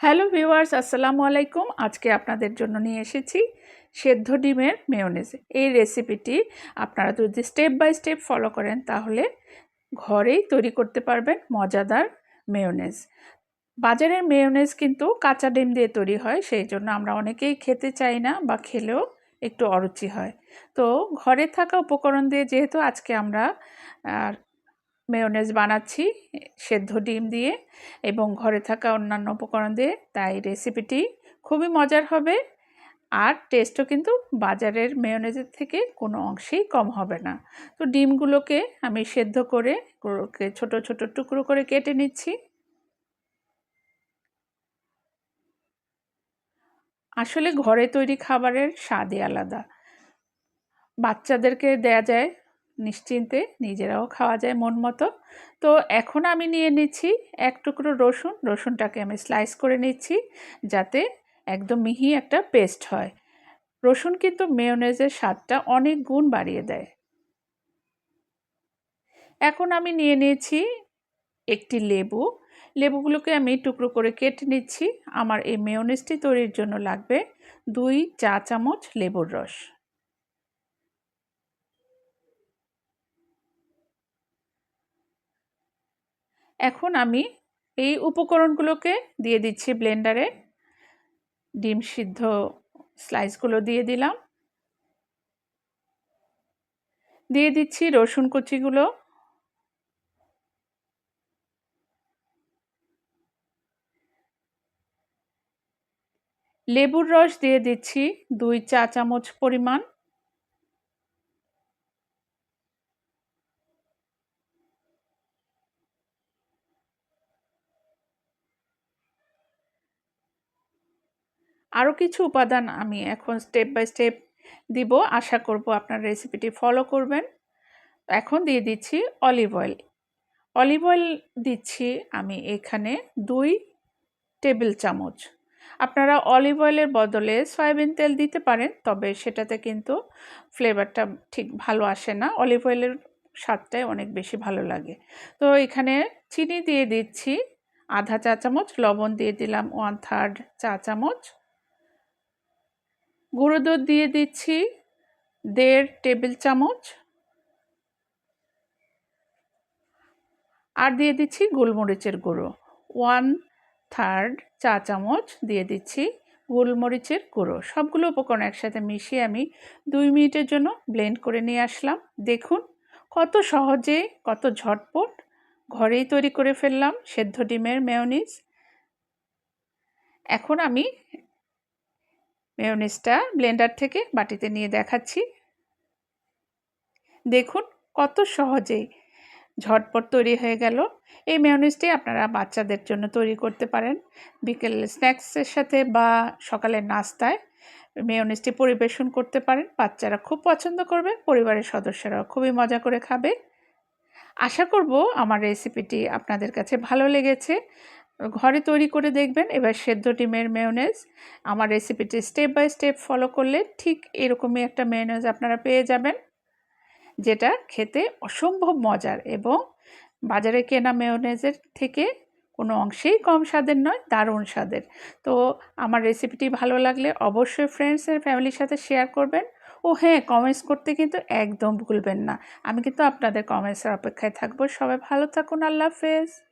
Hello viewers, আসসালামু আলাইকুম। আজকে আপনাদের জন্য নিয়ে এসেছি সেদ্ধ ডিমের মেয়োনেজ। এই রেসিপিটি আপনারা যদি স্টেপ বাই স্টেপ ফলো করেন, তাহলে ঘরেই তৈরি করতে পারবেন মজাদার মেয়োনেজ। বাজারের মেয়োনেজ কিন্তু কাঁচা ডিম দিয়ে তৈরি হয়, সেই জন্য আমরা অনেকেই খেতে চাই না বা খেলেও একটু অরুচি হয়। তো ঘরে থাকা উপকরণ দিয়ে যেহেতু আজকে আমরা মেয়োনেজ বানাচ্ছি, সেদ্ধ ডিম দিয়ে এবং ঘরে থাকা অন্যান্য উপকরণ দিয়ে। তাই রেসিপিটি খুবই মজার হবে আর টেস্টও কিন্তু বাজারের মেয়োনেজের থেকে কোনো অংশেই কম হবে না। তো ডিমগুলোকে আমি সেদ্ধ করে ছোট ছোট টুকরো করে কেটে নিচ্ছি। আসলে ঘরে তৈরি খাবারের স্বাদই আলাদা। বাচ্চাদেরকে দেয়া যায় নিশ্চিন্তে নিজেরাও খাওয়া যায় মন মতো। তো এখন আমি নিয়ে নিচ্ছি এক টুকরো রসুন। রসুনটাকে আমি স্লাইস করে নিচ্ছি যাতে একদম মিহি একটা পেস্ট হয়। রসুন কিন্তু মেয়নেজের স্বাদটা অনেক গুণ বাড়িয়ে দেয়। এখন আমি নিয়ে নিয়েছি একটি লেবু। লেবুগুলোকে আমি টুকরো করে কেটে নিচ্ছি। আমার এই মেয়নেজটি তৈরির জন্য লাগবে দুই চা চামচ লেবুর রস। এখন আমি এই উপকরণগুলোকে দিয়ে দিচ্ছি ব্লেন্ডারে। ডিম সিদ্ধ স্লাইসগুলো দিয়ে দিলাম। দিয়ে দিচ্ছি রসুন কুচিগুলো। লেবুর রস দিয়ে দিচ্ছি দুই চা চামচ পরিমাণ। আরও কিছু উপাদান আমি এখন স্টেপ বাই স্টেপ দিব। আশা করব আপনার রেসিপিটি ফলো করবেন। এখন দিয়ে দিচ্ছি অলিভ অয়েল অলিভ অয়েল দিচ্ছি আমি এখানে দুই টেবিল চামচ। আপনারা অলিভ অয়েলের বদলে সয়াবিন তেল দিতে পারেন, তবে সেটাতে কিন্তু ফ্লেভারটা ঠিক ভালো আসে না। অলিভ অয়েলের স্বাদটাই অনেক বেশি ভালো লাগে। তো এখানে চিনি দিয়ে দিচ্ছি। আধা চা চামচ, লবণ দিয়ে দিলাম ওয়ান থার্ড চা চামচ। গুঁড়ো দুধ দিয়ে দিচ্ছি দেড় টেবিল চামচ। আর দিয়ে দিচ্ছি গোলমরিচের গুঁড়ো। ওয়ান থার্ড চা চামচ দিয়ে দিচ্ছি গোলমরিচের গুঁড়ো। সবগুলো উপকরণ একসাথে মিশিয়ে আমি দুই মিনিটের জন্য ব্লেন্ড করে নিয়ে আসলাম। দেখুন কত সহজে, কত ঝটপট ঘরেই তৈরি করে ফেললাম। সেদ্ধ ডিমের মেয়নিজ। এখন আমি মেয়নিজটা ব্লেন্ডার থেকে বাটিতে নিয়ে দেখাচ্ছি। দেখুন কত সহজেই ঝটপট তৈরি হয়ে গেল। এই মেয়নিজটি আপনারা বাচ্চাদের জন্য তৈরি করতে পারেন। বিকেল স্ন্যাক্সের সাথে বা সকালের নাস্তায় মেয়নিজটি পরিবেশন করতে পারেন। বাচ্চারা খুব পছন্দ করবে, পরিবারের সদস্যরাও খুবই মজা করে খাবে। আশা করব আমার রেসিপিটি আপনাদের কাছে ভালো লেগেছে। ঘরে তৈরি করে দেখবেন। এবার সেদ্ধ ডিমের মেয়নেজ আমার রেসিপিটি স্টেপ বাই স্টেপ ফলো করলে ঠিক এরকমই একটা মেয়নেজ আপনারা পেয়ে যাবেন, যেটা খেতে অসম্ভব মজার এবং বাজারে কেনা মেয়নেজের থেকে কোনো অংশেই কম স্বাদের নয়, দারুণ স্বাদের। তো আমার রেসিপিটি ভালো লাগলে অবশ্যই ফ্রেন্ডস ফ্রেন্ডসের ফ্যামিলির সাথে শেয়ার করবেন। ও হ্যাঁ কমেন্টস করতে কিন্তু একদম ভুলবেন না। আমি কিন্তু আপনাদের কমেন্টসের অপেক্ষায় থাকব। সবাই ভালো থাকুন। আল্লাহ হাফেজ।